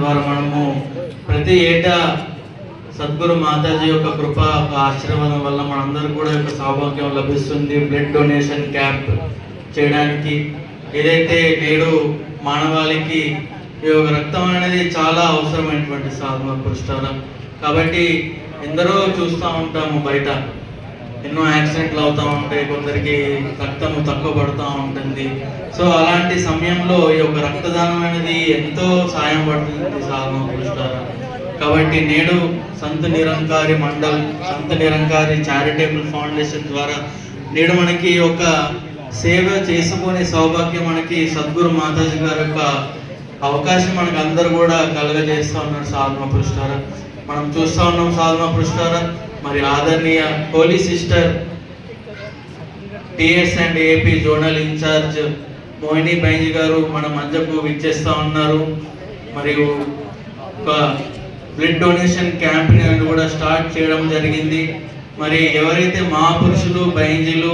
ద్వారా మనము ప్రతి ఏటా సద్గురు మాతాజీ యొక్క కృప ఒక ఆశీర్వాదం వల్ల మనందరూ కూడా యొక్క సౌభాగ్యం లభిస్తుంది. బ్లడ్ డొనేషన్ క్యాంప్ చేయడానికి. ఏదైతే నేడు మానవాళికి ఈ యొక్క రక్తం అనేది చాలా అవసరమైనటువంటి సాధన పురుషాల కాబట్టి ఎందరో చూస్తూ ఉంటాము బయట. ఎన్నో యాక్సిడెంట్లు అవుతూ ఉంటాయి కొందరికి రక్తము తక్కువ పడుతూ ఉంటుంది. సో అలాంటి సమయంలో ఈ యొక్క రక్తదానం అనేది ఎంతో సాయం పడుతుంది సాధన పురుషారా కాబట్టి నేడు సంత నిరంకారి మండల్ సంత నిరంకారి చారిటబుల్ ఫౌండేషన్ ద్వారా నేడు మనకి ఒక సేవ చేసుకునే సౌభాగ్యం మనకి సద్గురు మాతాజీ గారి యొక్క అవకాశం మనకు అందరు కూడా కలగజేస్తూ ఉన్నారు సాధన పురుషారా మనం చూస్తూ ఉన్నాం సాధన పురుషారా మరి ఆదరణీయ holy sister TS and AP zonal incharge Mohini బైంజ్ గారు మన మధ్యకు విచ్చేస్తూ ఉన్నారు. మరియు ఒక బ్లడ్ డొనేషన్ క్యాంప్ని కూడా స్టార్ట్ చేయడం జరిగింది. మరి ఎవరైతే మహాపురుషులు బైంజీలు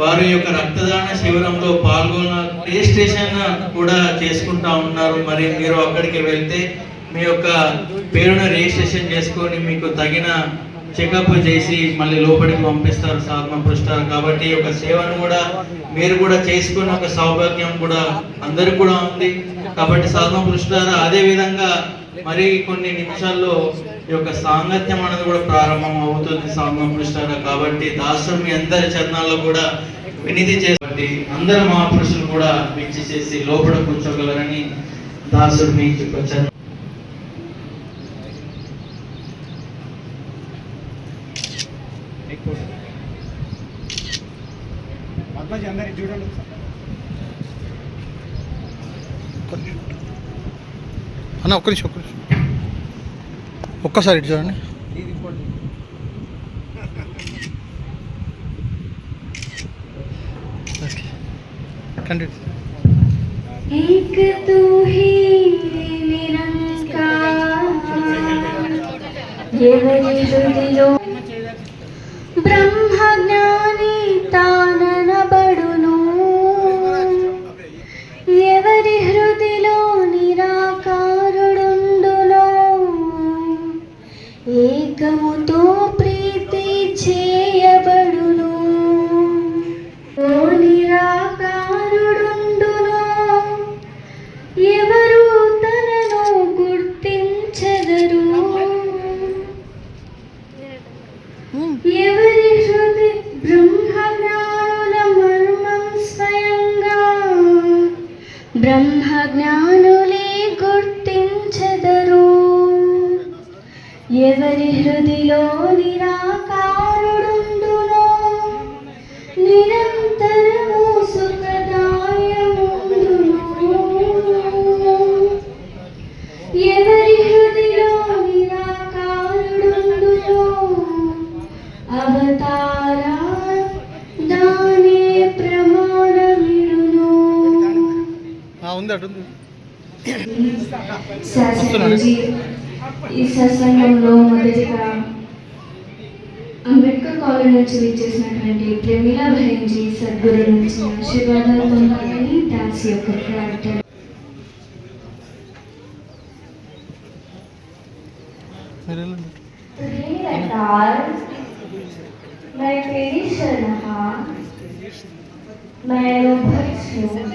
వారి యొక్క రక్తదాన శిబిరంలో పాల్గొన్న రిజిస్ట్రేషన్ కూడా చేసుకుంటా ఉన్నారు. మరి మీరు అక్కడికి వెళ్తే మీ యొక్క పేరును రిజిస్ట్రేషన్ చేసుకొని మీకు తగిన చెకప్ చేసి మళ్ళీ లోపలికి పంపిస్తారు సాధన పరుస్తారు కాబట్టి ఒక యొక్క సేవను కూడా మీరు కూడా చేసుకున్న ఒక సౌభాగ్యం కూడా అందరికి కూడా ఉంది. కాబట్టి సాధన పరుస్తారు అదే విధంగా మరి కొన్ని నిమిషాల్లో ఈ యొక్క సాంగత్యం అనేది కూడా ప్రారంభం అవుతుంది సాధన పరుస్తారు కాబట్టి దాసుడు మీ అందరి చరణాల్లో కూడా వినిధి చేసి అందరు మహాపురుషులు కూడా విచ్చి చేసి లోపల కూర్చోగలరని దాసుడు మీ చెప్పారు చరణ పద్మజీ అందరికి చూడండి ఒకసారి. ఒక్క నిమిషం. అన్న ఒక్క నిమిషం ఒక్క నిమిషం ఒక్కసారి ఇటు చూడండి. ఓకే. కంటిన్యూ. బ్రహ్మజ్ఞానులే గుర్తించెదరు. ఎవరి హృదిలో నిరాకారుడుండునో నిరంతరము సుఖదాయముందును ఎవరి హృదిలో నిరాకారుడుండునో అవతారా ఉంది అటు ఉంది శాస్త్రజీ ఈ సత్సంగంలో మొదటిగా అంబేద్కర్ కాలేజ్ నుంచి విచ్చేసినటువంటి ప్రమీలా భయంజీ సద్గురు నుంచి ఆశీర్వాదాలు పొందాలని దాస్ యొక్క ప్రార్థన మీరు వెళ్ళండి निरंकार मैं तेरी शरणा मैं भक्षु तू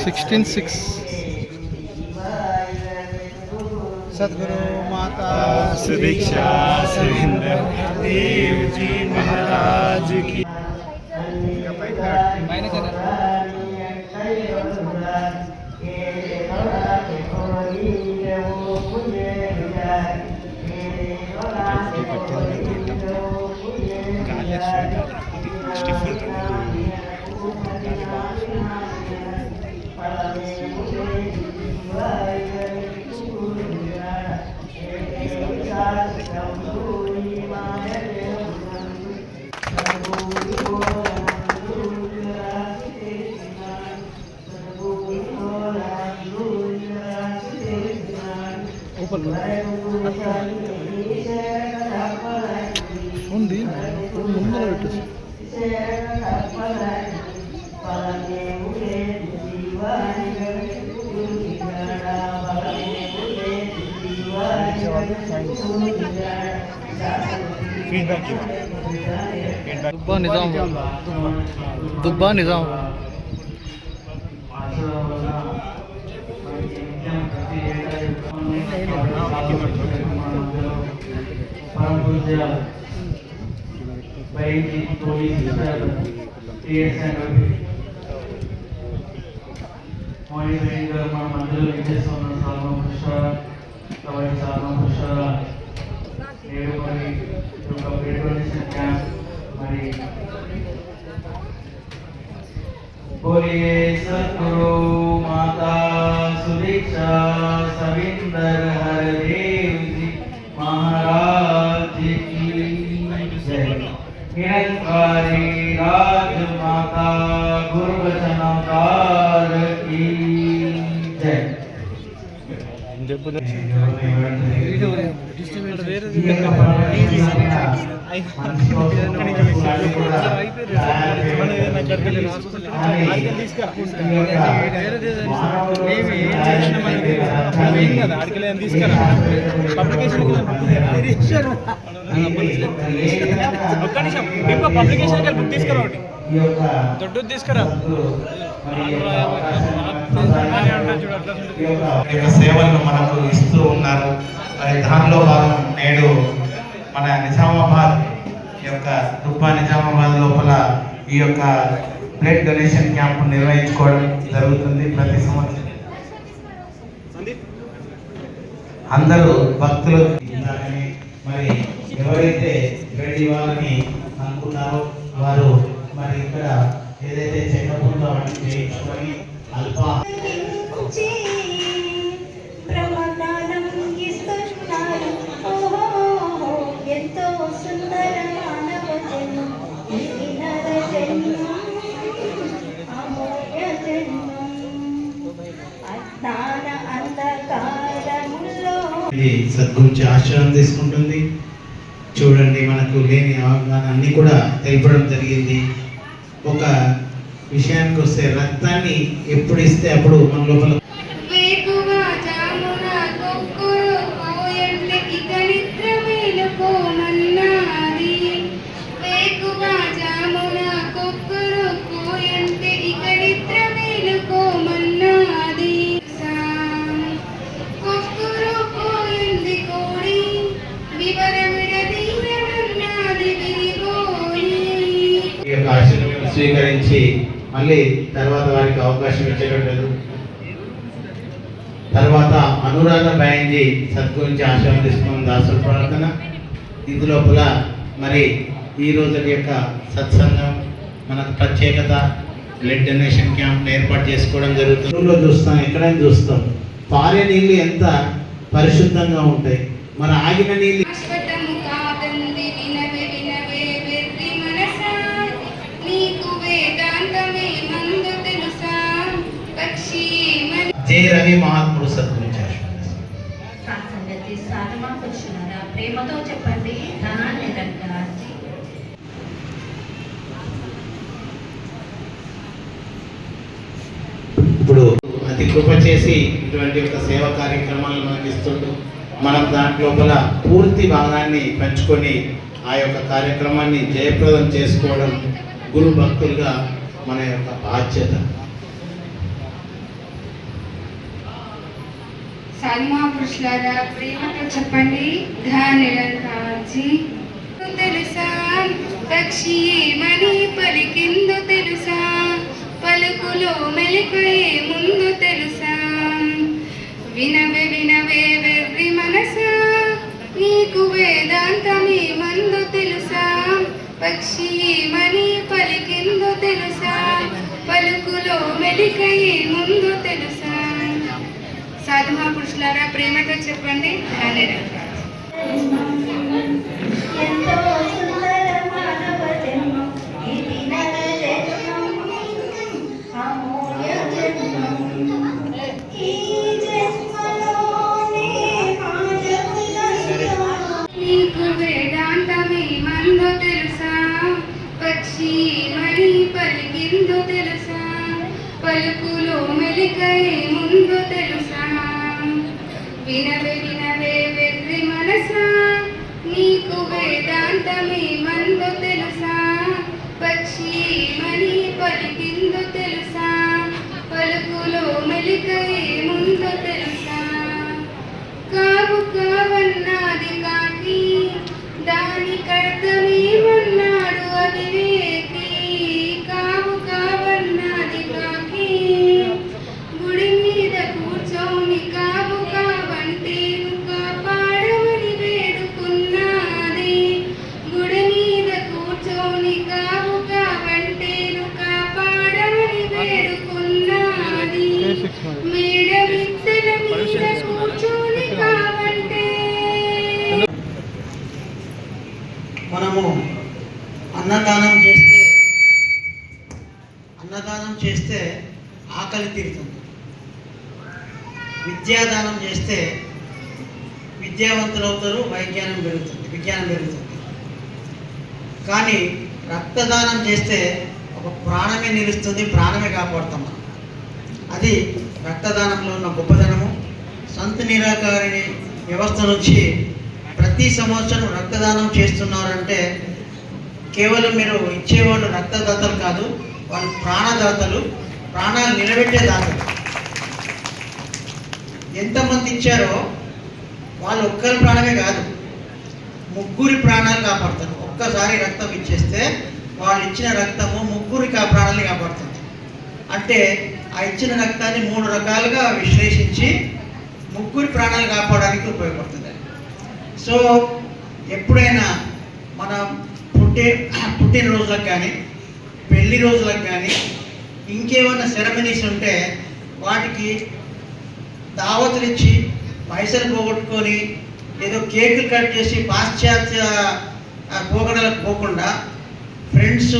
सिक्सटीन सिक्स सदगुरु माता दीक्षा देव जी महाराज की। దుబ్బా నిజాం దుబ్బా నిజాం మన మధ్యలో ఇచ్చేస్తున్న సాల్మ పురుష కాబట్టి సాల్మ పురుష నేడు మరి ఈ యొక్క हरी बोलिए माता सुदीक्षा सविंदर हरी ఒక్క నిమిషం. ఇంకో పబ్లికేషన్ బుక్ తీసుకురా ఒకటి దొడ్డు తీసుకురా. సేవలను మనకు ఇస్తూ ఉన్నారు. మరి దానిలో భాగం నేడు మన నిజామాబాద్ యొక్క దుబ్బా నిజామాబాద్ లోపల ఈ యొక్క బ్లడ్ డొనేషన్ క్యాంప్ నిర్వహించుకోవడం జరుగుతుంది ప్రతి సంవత్సరం. అందరూ భక్తులు మరి ఎవరైతే బ్లడ్ ఇవ్వాలని అనుకున్నారో వారు మరి ఇక్కడ ఏదైతే ఉందో అవన్నీ చేయించుకొని అల్పా. ఇది సద్గురించి ఆశ్రయం తీసుకుంటుంది. చూడండి మనకు లేని అవగాహన అన్ని కూడా తెలపడం జరిగింది. ఒక విషయానికి వస్తే రక్తాన్ని ఎప్పుడు ఇస్తే అప్పుడు మన లోపల మళ్ళీ తర్వాత వారికి అవకాశం ఇచ్చేటట్టు తర్వాత అనురాధ బయంజీ సద్గురించి ఆశీర్వదిస్తున్న దాసుల ప్రార్థన. ఇందులోపల లోపల మరి ఈ రోజు యొక్క సత్సంగం మనకు ప్రత్యేకత బ్లడ్ డొనేషన్ క్యాంప్ ఏర్పాటు చేసుకోవడం జరుగుతుంది. ఊళ్ళో చూస్తాం ఎక్కడైనా చూస్తాం. పారే నీళ్ళు ఎంత పరిశుద్ధంగా ఉంటాయి. మన ఆగిన నీళ్ళు జయ రవి మహాత్ముడు సద్గురించి ఆశ్రమం ఆ సంగతి దయచేసి సాధమాకు వచ్చినారా ప్రేమతో చెప్పండి ఇప్పుడు అతి కృప చేసి ఇటువంటి ఒక సేవా కార్యక్రమాలు మనకి ఇస్తుంటూ మనం దాంట్లోపల పూర్తి భాగాన్ని పంచుకొని ఆ యొక్క కార్యక్రమాన్ని జయప్రదం చేసుకోవడం గురు భక్తులుగా మన యొక్క బాధ్యత. సాధుమా పురుషులారా ప్రేమతో చెప్పండి. ధా నిరంకార్జీ తెలుసా? పక్షి ఏమని పలికిందో తెలుసా? పలుకులో మెలిపే ముందు తెలుసా? వినవే వినవే వెర్రి మనసా? నీకు వేదాంతమే మందు తెలుసా? పక్షి ఏమని పలికిందో తెలుసా? పలుకులో మెలికయే ముందు తెలుసా? సాధుమా మహాపురుషులారా ప్రేమతో చెప్పండి. పలుకులో మెలికై ముందు తెలుసు? వినవే వినవే వెర్రి మనసా. నీకు వేదాంతమే మంత్ర మనము అన్నదానం చేస్తే అన్నదానం చేస్తే ఆకలి తీరుతుంది. విద్యాదానం చేస్తే విద్యావంతులు అవుతారు వైజ్ఞానం పెరుగుతుంది విజ్ఞానం పెరుగుతుంది. కానీ రక్తదానం చేస్తే ఒక ప్రాణమే నిలుస్తుంది ప్రాణమే కాపాడుతాం మనం. అది రక్తదానంలో ఉన్న గొప్పదనము. సంత నిరాకారిణి వ్యవస్థ నుంచి ప్రతి సంవత్సరం రక్తదానం చేస్తున్నారంటే కేవలం మీరు ఇచ్చేవాళ్ళు రక్తదాతలు కాదు వాళ్ళు ప్రాణదాతలు ప్రాణాలు నిలబెట్టే దాతలు. ఎంతమంది ఇచ్చారో వాళ్ళు ఒక్కరి ప్రాణమే కాదు ముగ్గురి ప్రాణాలు కాపాడుతారు. ఒక్కసారి రక్తం ఇచ్చేస్తే వాళ్ళు ఇచ్చిన రక్తము ముగ్గురికి ఆ ప్రాణాలని కాపాడుతుంది. అంటే ఆ ఇచ్చిన రక్తాన్ని మూడు రకాలుగా విశ్లేషించి ముగ్గురి ప్రాణాలు కాపాడడానికి ఉపయోగపడుతుంది. సో ఎప్పుడైనా మన పుట్టే పుట్టినరోజులకు కానీ పెళ్ళి రోజులకు కానీ ఇంకేమైనా సెరమనీస్ ఉంటే వాటికి దావతులు ఇచ్చి పైసలు పోగొట్టుకొని ఏదో కేకులు కట్ చేసి పాశ్చాత్య పోగడలకు పోకుండా ఫ్రెండ్స్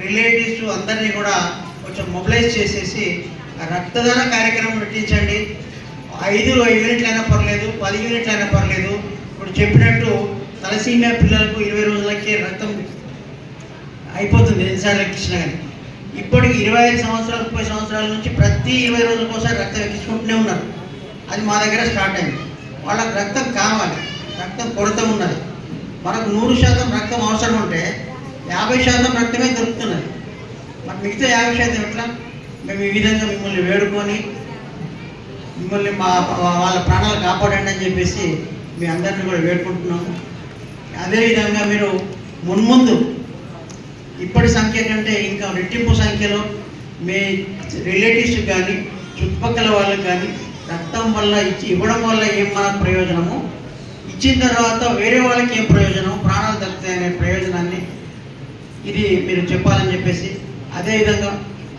రిలేటివ్స్ అందరినీ కూడా కొంచెం మొబిలైజ్ చేసేసి ఆ రక్తదాన కార్యక్రమం పెట్టించండి ఐదు యూనిట్లు అయినా పర్లేదు పది యూనిట్లు అయినా పర్లేదు ఇప్పుడు చెప్పినట్టు తలసీమియా పిల్లలకు ఇరవై రోజులకే రక్తం అయిపోతుంది ఎన్నిసార్లు ఎక్కించిన కానీ. ఇప్పటికి ఇరవై ఐదు సంవత్సరాలు ముప్పై సంవత్సరాల నుంచి ప్రతి ఇరవై రోజులకు ఒకసారి రక్తం ఎక్కించుకుంటూనే ఉన్నారు. అది మా దగ్గర స్టార్ట్ అయింది. వాళ్ళకి రక్తం కావాలి రక్తం కొరత ఉన్నది. మనకు నూరు శాతం రక్తం అవసరం ఉంటే యాభై శాతం రక్తమే దొరుకుతున్నది. మరి మిగతా యాభై శాతం ఎట్లా? మేము ఈ విధంగా మిమ్మల్ని వేడుకొని మిమ్మల్ని మా వాళ్ళ ప్రాణాలు కాపాడండి అని చెప్పేసి మీ అందరిని కూడా వేడుకుంటున్నాము అదేవిధంగా మీరు మున్ముందు ఇప్పటి సంఖ్య కంటే ఇంకా రెట్టింపు సంఖ్యలో మీ రిలేటివ్స్ కానీ చుట్టుపక్కల వాళ్ళకి కానీ రక్తం వల్ల ఇచ్చి ఇవ్వడం వల్ల ఏం మనకు ప్రయోజనము? ఇచ్చిన తర్వాత వేరే వాళ్ళకి ఏం ప్రయోజనం ప్రాణాలు దక్కుతాయనే ప్రయోజనాన్ని ఇది మీరు చెప్పాలని చెప్పేసి అదేవిధంగా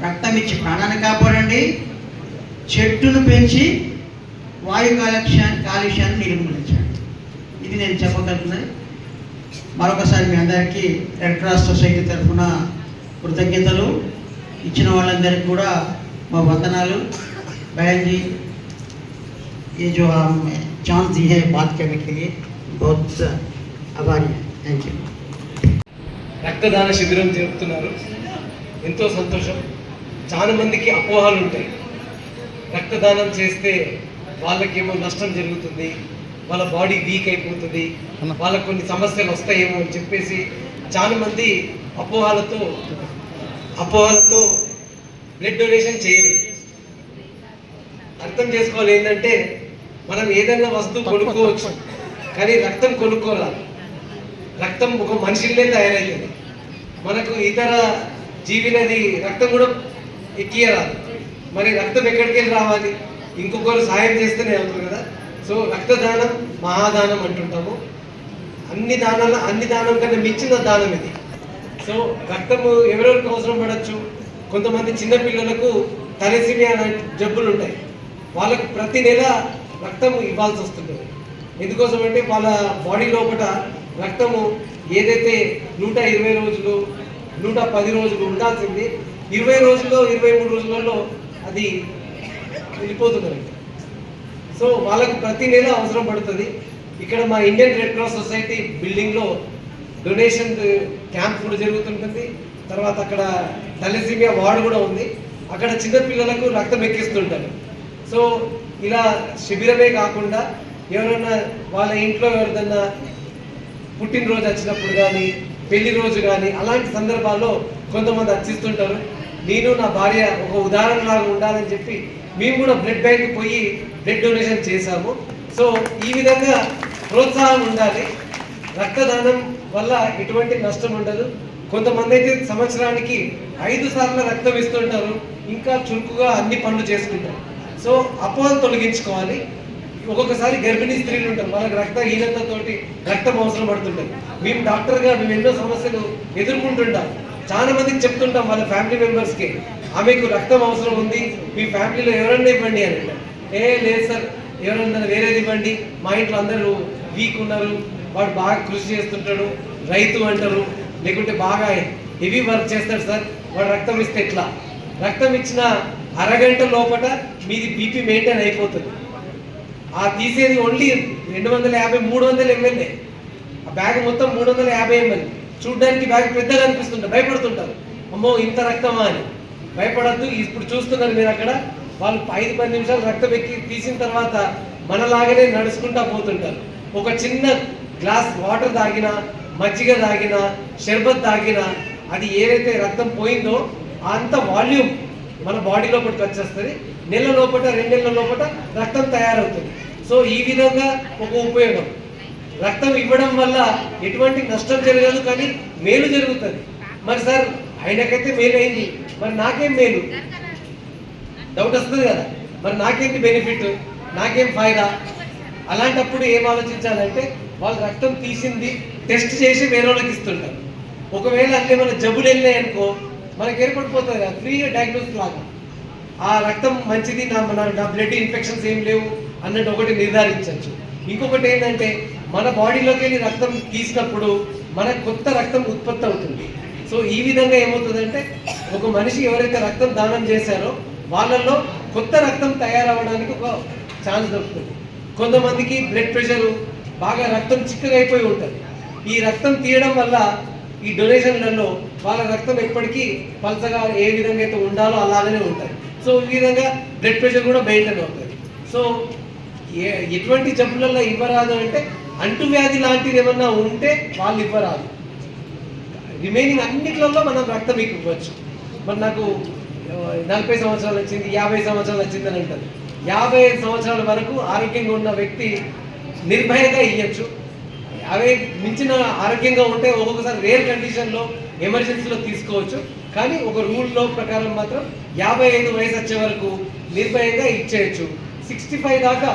రక్తం ఇచ్చి ప్రాణాన్ని కాపాడండి. చెట్టును పెంచి వాయు కాలుష్యాన్ని కాలుష్యాన్ని నిర్మూలించండి ఇది నేను చెప్పగలుగుతున్నది మరొకసారి మీ అందరికీ రెడ్ క్రాస్ సొసైటీ తరఫున కృతజ్ఞతలు ఇచ్చిన వాళ్ళందరికీ కూడా మా వందనాలు బహన్ जी ये जो हम चांस दी है बात करने के लिए बहुत आभारी है थैंक यू రక్తదాన శిబిరం జరుపుతున్నారు ఎంతో సంతోషం చాలా మందికి అపోహలు ఉంటాయి రక్తదానం చేస్తే వాళ్ళకేమో నష్టం జరుగుతుంది వాళ్ళ బాడీ వీక్ అయిపోతుంది వాళ్ళకు కొన్ని సమస్యలు వస్తాయేమో అని చెప్పేసి చాలా మంది అపోహలతో అపోహలతో బ్లడ్ డొనేషన్ చేయరు. అర్థం చేసుకోవాలి ఏంటంటే మనం ఏదైనా వస్తువు కొనుక్కోవచ్చు కానీ రక్తం కొనుక్కోరాదు. రక్తం ఒక మనిషిలే తయారైంది మనకు ఇతర జీవినది రక్తం కూడా ఎక్కియరాదు. మరి రక్తం ఎక్కడికి వెళ్ళి రావాలి? ఇంకొకరు సాయం చేస్తేనే అవుతుంది కదా. సో రక్తదానం మహాదానం అంటుంటాము. అన్ని దానాల అన్ని దానం కన్నా మించిన దానం ఇది. సో రక్తము ఎవరెవరికి అవసరం పడవచ్చు కొంతమంది చిన్నపిల్లలకు తలసిమియా లాంటి జబ్బులు ఉంటాయి. వాళ్ళకు ప్రతి నెల రక్తం ఇవ్వాల్సి వస్తుంది. ఎందుకోసం అంటే వాళ్ళ బాడీ లోపల రక్తము ఏదైతే నూట ఇరవై రోజులు నూట పది రోజులు ఉండాల్సింది ఇరవై రోజుల్లో ఇరవై మూడు రోజులలో అది వెళ్ళిపోతున్నది సో వాళ్ళకు ప్రతి నెల అవసరం పడుతుంది. ఇక్కడ మా ఇండియన్ రెడ్ క్రాస్ సొసైటీ బిల్డింగ్లో డొనేషన్ క్యాంప్ కూడా జరుగుతుంటుంది. తర్వాత అక్కడ తలసీమియా వార్డు కూడా ఉంది. అక్కడ చిన్నపిల్లలకు రక్తం ఎక్కిస్తుంటారు. సో ఇలా శిబిరమే కాకుండా ఎవరైనా వాళ్ళ ఇంట్లో ఎవరిదన్నా పుట్టినరోజు వచ్చినప్పుడు కానీ పెళ్ళి రోజు కానీ అలాంటి సందర్భాల్లో కొంతమంది అర్చిస్తుంటారు. నేను నా భార్య ఒక ఉదాహరణలాగా ఉండాలని చెప్పి మేము కూడా బ్లడ్ బ్యాంక్ పోయి బ్లడ్ డొనేషన్ చేశాము. సో ఈ విధంగా ప్రోత్సాహం ఉండాలి. రక్తదానం వల్ల ఎటువంటి నష్టం ఉండదు. కొంతమంది అయితే సంవత్సరానికి ఐదు సార్లు రక్తం ఇస్తుంటారు. ఇంకా చురుకుగా అన్ని పనులు చేసుకుంటారు. సో అపోహలు తొలగించుకోవాలి. ఒక్కొక్కసారి గర్భిణీ స్త్రీలు ఉంటారు. వాళ్ళకి రక్తహీనతతోటి రక్తం అవసరం పడుతుంటారు మేము డాక్టర్గా మేము ఎన్నో సమస్యలు ఎదుర్కొంటుంటాం. చాలా మందికి చెప్తుంటాం వాళ్ళ ఫ్యామిలీ మెంబర్స్కి. ఆమెకు రక్తం అవసరం ఉంది. మీ ఫ్యామిలీలో ఎవరన్నా ఇవ్వండి అని ఏ లేదు సార్. ఎవరన్నా వేరేది ఇవ్వండి. మా ఇంట్లో అందరూ వీక్ ఉన్నారు. వాడు బాగా కృషి చేస్తుంటాడు. రైతు అంటారు. లేకుంటే బాగా హెవీ వర్క్ చేస్తాడు సార్. వాడు రక్తం ఇస్తే ఎట్లా? రక్తం ఇచ్చిన అరగంట లోపల మీది బీపీ మెయింటైన్ అయిపోతుంది. ఆ తీసేది ఓన్లీ రెండు వందల యాభై మూడు వందల ఎంఎల్ఏ ఆ బ్యాగ్ మొత్తం మూడు వందల యాభై ఎంఎల్ చూడడానికి బ్యాగ్ పెద్దగా అనిపిస్తుంటారు భయపడుతుంటారు. అమ్మో ఇంత రక్తమా అని. భయపడద్దు. ఇప్పుడు చూస్తున్నారు మీరు అక్కడ. వాళ్ళు ఐదు పది నిమిషాలు రక్తం ఎక్కి తీసిన తర్వాత మనలాగానే నడుచుకుంటా పోతుంటారు. ఒక చిన్న గ్లాస్ వాటర్ తాగినా మజ్జిగ తాగినా షర్బత్ తాగినా అది ఏదైతే రక్తం పోయిందో అంత వాల్యూమ్ మన బాడీ లోపలికి వచ్చేస్తుంది. నెల లోపల రెండు నెలల లోపల రక్తం తయారవుతుంది. సో ఈ విధంగా ఒక ఉపయోగం. రక్తం ఇవ్వడం వల్ల ఎటువంటి నష్టం జరగదు కానీ మేలు జరుగుతుంది. మరి సార్ ఆయనకైతే మేలు అయింది మరి నాకేం మేలు? డౌట్ వస్తుంది కదా. మరి నాకేంటి బెనిఫిట్ నాకేం ఫాయిదా? అలాంటప్పుడు ఏం ఆలోచించాలంటే వాళ్ళు రక్తం తీసింది టెస్ట్ చేసి వేరే వాళ్ళకి ఇస్తుంటారు. ఒకవేళ అంటే మన జబ్బులు వెళ్ళాయి అనుకో మనకి ఏర్పడిపోతుంది కదా. ఫ్రీగా డయాగ్నోస్ లాగా. ఆ రక్తం మంచిది నా మన నా బ్లడ్ ఇన్ఫెక్షన్స్ ఏం లేవు అన్నట్టు ఒకటి నిర్ధారించవచ్చు. ఇంకొకటి ఏంటంటే మన బాడీలోకి వెళ్ళి రక్తం తీసినప్పుడు మన కొత్త రక్తం ఉత్పత్తి అవుతుంది. సో ఈ విధంగా ఏమవుతుందంటే ఒక మనిషి ఎవరైతే రక్తం దానం చేశారో వాళ్ళల్లో కొత్త రక్తం తయారవడానికి ఒక ఛాన్స్ దొరుకుతుంది. కొంతమందికి బ్లడ్ ప్రెషర్ బాగా రక్తం చిక్కగా అయిపోయి ఉంటుంది. ఈ రక్తం తీయడం వల్ల ఈ డొనేషన్లలో వాళ్ళ రక్తం ఎప్పటికీ పలసగా ఏ విధంగా అయితే ఉండాలో అలాగనే ఉంటుంది. సో ఈ విధంగా బ్లడ్ ప్రెషర్ కూడా మెయింటైన్ అవుతుంది. సో ఏ ఎటువంటి జబ్బులలో ఇవ్వరాదు అంటే అంటువ్యాధి లాంటిది ఏమన్నా ఉంటే వాళ్ళు ఇవ్వరాదు. రిమైనింగ్ అన్నిట్లలో మనం రక్తం ఇవ్వచ్చు మరి నాకు నలభై సంవత్సరాలు వచ్చింది యాభై సంవత్సరాలు వచ్చింది అని అంటారు. యాభై ఐదు సంవత్సరాల వరకు ఆరోగ్యంగా ఉన్న వ్యక్తి నిర్భయంగా ఇవ్వచ్చు అవే మించిన ఆరోగ్యంగా ఉంటే ఒక్కొక్కసారి రేర్ కండిషన్లో ఎమర్జెన్సీలో తీసుకోవచ్చు. కానీ ఒక రూల్లో ప్రకారం మాత్రం యాభై ఐదు వయసు వచ్చే వరకు నిర్భయంగా ఇచ్చేయచ్చు. సిక్స్టీ ఫైవ్ దాకా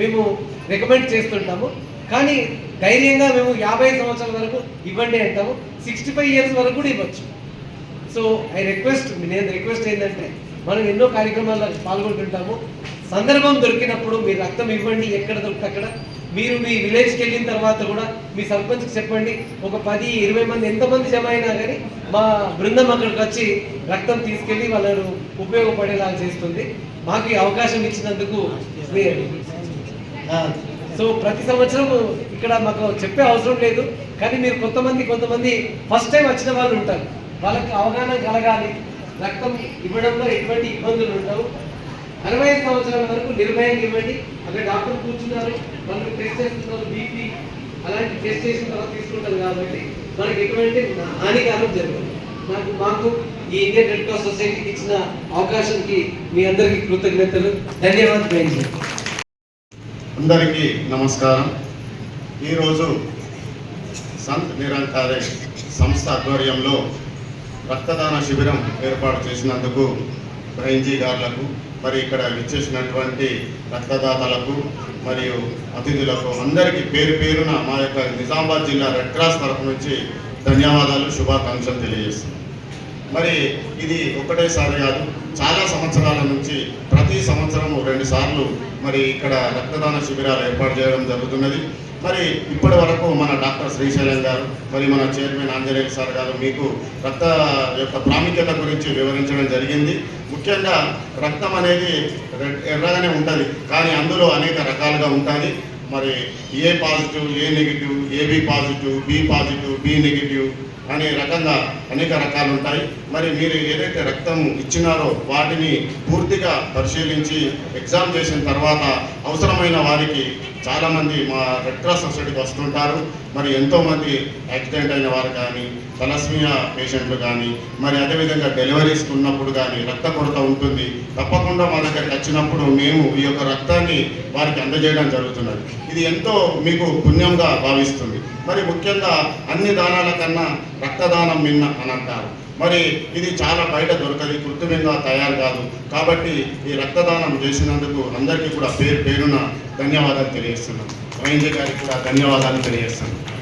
మేము రికమెండ్ చేస్తుంటాము. కానీ ధైర్యంగా మేము యాభై సంవత్సరాల వరకు ఇవ్వండి అంటాము. సిక్స్టీ ఫైవ్ ఇయర్స్ వరకు కూడా ఇవ్వచ్చు సో ఐ రిక్వెస్ట్ నేను రిక్వెస్ట్ ఏంటంటే మనం ఎన్నో కార్యక్రమాల్లో పాల్గొంటుంటాము. సందర్భం దొరికినప్పుడు మీరు రక్తం ఇవ్వండి ఎక్కడ దొరికితే అక్కడ. మీరు మీ విలేజ్కి వెళ్ళిన తర్వాత కూడా మీ సర్పంచ్కి చెప్పండి. ఒక పది ఇరవై మంది ఎంతమంది జమ అయినా కానీ మా బృందం అక్కడికి వచ్చి రక్తం తీసుకెళ్ళి వాళ్ళను ఉపయోగపడేలా చేస్తుంది. మాకు ఈ అవకాశం ఇచ్చినందుకు సో ప్రతి సంవత్సరం ఇక్కడ మాకు చెప్పే అవసరం లేదు. కానీ మీరు కొంతమంది కొంతమంది ఫస్ట్ టైం వచ్చిన వాళ్ళు ఉంటారు. వాళ్ళకి అవగాహన కలగాలి. రక్తం ఇవ్వడంలో ఎటువంటి ఇబ్బందులు ఉండవు. అరవై ఐదు సంవత్సరాల వరకు నిర్భయంగా ఇవ్వండి. అక్కడ డాక్టర్ కూర్చున్నారు. వాళ్ళకి టెస్ట్ చేస్తున్నారు బీపీ అలాంటి టెస్ట్ చేసిన తర్వాత తీసుకుంటారు కాబట్టి మనకి ఎటువంటి హానికారం జరగదు. నాకు మాకు ఈ ఇండియన్ రెడ్ క్రాస్ సొసైటీకి ఇచ్చిన అవకాశానికి మీ అందరికీ కృతజ్ఞతలు. ధన్యవాదాలు. అందరికీ నమస్కారం. ఈరోజు సంత్ నిరంకారే సంస్థ ఆధ్వర్యంలో రక్తదాన శిబిరం ఏర్పాటు చేసినందుకు బ్రైంజీ గారులకు మరి ఇక్కడ విచ్చేసినటువంటి రక్తదాతలకు మరియు అతిథులకు అందరికీ పేరు పేరున మా యొక్క నిజామాబాద్ జిల్లా రెడ్ క్రాస్ తరఫు నుంచి ధన్యవాదాలు శుభాకాంక్షలు తెలియజేస్తున్నాం. మరి ఇది ఒకటేసారి కాదు చాలా సంవత్సరాల నుంచి ప్రతి సంవత్సరం రెండు సార్లు మరి ఇక్కడ రక్తదాన శిబిరాలు ఏర్పాటు చేయడం జరుగుతున్నది. మరి ఇప్పటి వరకు మన డాక్టర్ శ్రీశైలం గారు మరి మన చైర్మన్ ఆంజనేయ సార్ గారు మీకు రక్త యొక్క ప్రాముఖ్యత గురించి వివరించడం జరిగింది. ముఖ్యంగా రక్తం అనేది ఎర్రగానే ఉంటుంది కానీ అందులో అనేక రకాలుగా ఉంటుంది మరి A positive A negative AB positive B positive B negative అనే రకంగా అనేక రకాలు ఉంటాయి. మరి మీరు ఏదైతే రక్తం ఇచ్చినారో వాటిని పూర్తిగా పరిశీలించి ఎగ్జామ్ చేసిన తర్వాత అవసరమైన వారికి చాలామంది మా రెడ్ క్రాస్ సొసైటీకి వస్తుంటారు. మరి ఎంతోమంది యాక్సిడెంట్ అయిన వారు కానీ తలస్మియా పేషెంట్లు కానీ మరి అదేవిధంగా డెలివరీస్ ఉన్నప్పుడు కానీ రక్త కొరత ఉంటుంది. తప్పకుండా మా దగ్గరికి వచ్చినప్పుడు మేము ఈ యొక్క రక్తాన్ని వారికి అందజేయడం జరుగుతున్నది. ఇది ఎంతో మీకు పుణ్యంగా భావిస్తుంది. మరి ముఖ్యంగా అన్ని దానాల కన్నా రక్తదానం మిన్న అని అంటారు. మరి ఇది చాలా బయట దొరకది కృత్రిమంగా తయారు కాదు. కాబట్టి ఈ రక్తదానం చేసినందుకు అందరికీ కూడా పేరు పేరున ధన్యవాదాలు తెలియజేస్తున్నాను వైద్య గారికి కూడా ధన్యవాదాలు తెలియజేస్తున్నాను